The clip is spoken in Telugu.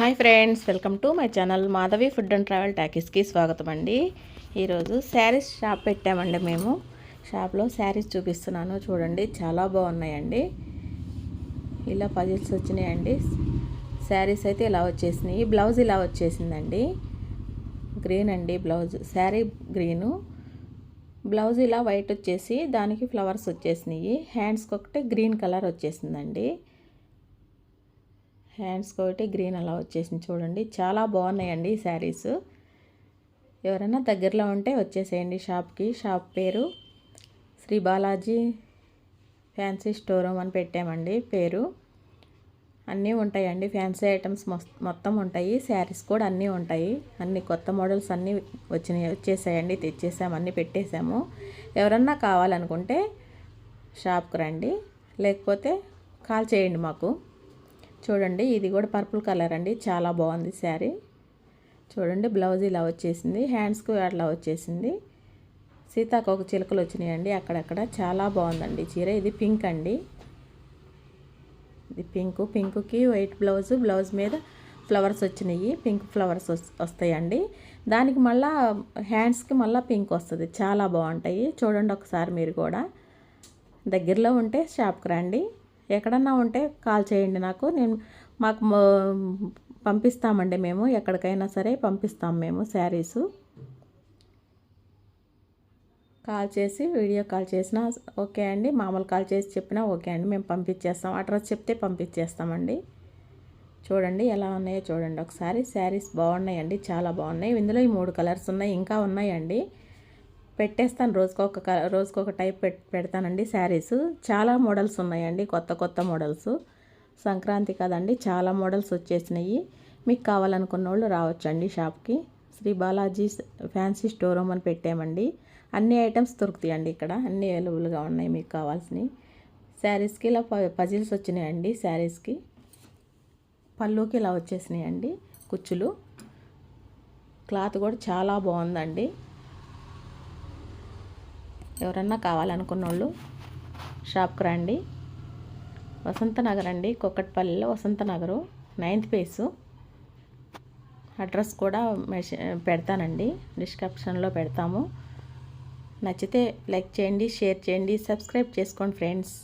Hi friends welcome to my channel Madhavi food and travel ట్యాకీస్కి స్వాగతం అండి. ఈరోజు శారీస్ షాప్ పెట్టామండి మేము. షాప్లో శారీస్ చూపిస్తున్నాను చూడండి చాలా బాగున్నాయండి. ఇలా పజిల్స్ వచ్చినాయండి. శారీస్ అయితే ఇలా వచ్చేసినాయి. బ్లౌజ్ ఇలా వచ్చేసిందండి. గ్రీన్ అండి బ్లౌజ్ శారీ గ్రీను. బ్లౌజ్ ఇలా వైట్ వచ్చేసి దానికి ఫ్లవర్స్ వచ్చేసినాయి. హ్యాండ్స్కి ఒకటి గ్రీన్ కలర్ వచ్చేసిందండి. హ్యాండ్స్ ఒకటి గ్రీన్ అలా వచ్చేసింది చూడండి. చాలా బాగున్నాయండి ఈ శారీస్. ఎవరైనా దగ్గరలో ఉంటే వచ్చేసేయండి షాప్కి. షాప్ పేరు Shri Balaji fancy store room అని పెట్టామండి పేరు. అన్నీ ఉంటాయండి. ఫ్యాన్సీ ఐటమ్స్ మొత్తం ఉంటాయి. శారీస్ కూడా అన్నీ ఉంటాయి. అన్ని కొత్త మోడల్స్ అన్నీ వచ్చినాయి వచ్చేసాయండి. తెచ్చేసాము అన్నీ పెట్టేసాము. ఎవరన్నా కావాలనుకుంటే షాప్కి రండి. లేకపోతే కాల్ చేయండి మాకు. చూడండి ఇది కూడా పర్పుల్ కలర్ అండి. చాలా బాగుంది శారీ. చూడండి బ్లౌజ్ ఇలా వచ్చేసింది. హ్యాండ్స్కు అట్లా వచ్చేసింది. సీతాకోక చిలుకలు వచ్చినాయండి అక్కడక్కడ. చాలా బాగుందండి చీర. ఇది పింక్ అండి. ఇది పింక్. పింక్కి వైట్ బ్లౌజ్. బ్లౌజ్ మీద ఫ్లవర్స్ వచ్చినాయి. పింక్ ఫ్లవర్స్ వస్తాయండి. దానికి మళ్ళా హ్యాండ్స్కి మళ్ళీ పింక్ వస్తుంది. చాలా బాగుంటాయి. చూడండి ఒకసారి మీరు కూడా. దగ్గరలో ఉంటే షాప్కి రండి. ఎక్కడన్నా ఉంటే కాల్ చేయండి నాకు. నేను మాకు పంపిస్తామండి మేము. ఎక్కడికైనా సరే పంపిస్తాం మేము శారీసు. కాల్ చేసి వీడియో కాల్ చేసినా ఓకే అండి. మామూలు కాల్ చేసి చెప్పినా ఓకే అండి. మేము పంపించేస్తాం. అడ్రస్ చెప్తే పంపించేస్తామండి. చూడండి ఎలా ఉన్నాయో చూడండి. ఒకసారి శారీస్ బాగున్నాయండి. చాలా బాగున్నాయి. ఇందులో ఈ మూడు కలర్స్ ఉన్నాయి. ఇంకా ఉన్నాయండి. పెట్టేస్తాను. రోజుకొక రోజుకొక టైప్ పెడతానండి శారీస్. చాలా మోడల్స్ ఉన్నాయండి కొత్త కొత్త మోడల్స్. సంక్రాంతి కదండి చాలా మోడల్స్ వచ్చేసినాయి. మీకు కావాలనుకున్న వాళ్ళు రావచ్చండి షాప్కి. Shri Balaji fancy store room అని పెట్టామండి. అన్ని ఐటమ్స్ దొరుకుతాయండి ఇక్కడ అన్ని అవైలబుల్గా ఉన్నాయి మీకు కావాల్సినవి. శారీస్కి ఇలా పజిల్స్ వచ్చినాయండి శారీస్కి. పళ్ళుకి ఇలా వచ్చేసినాయండి కుచ్చులు. క్లాత్ కూడా చాలా బాగుందండి. ఎవరన్నా కావాలనుకున్న వాళ్ళు షాప్కి రండి. వసంత నగర్ అండి కొక్కట్పల్లిలో Vasantha Nagar ninth phase. Address కూడా మెష పెడతానండి డిస్క్రిప్షన్లో పెడతాము. నచ్చితే లైక్ చేయండి షేర్ చేయండి సబ్స్క్రైబ్ చేసుకోండి ఫ్రెండ్స్.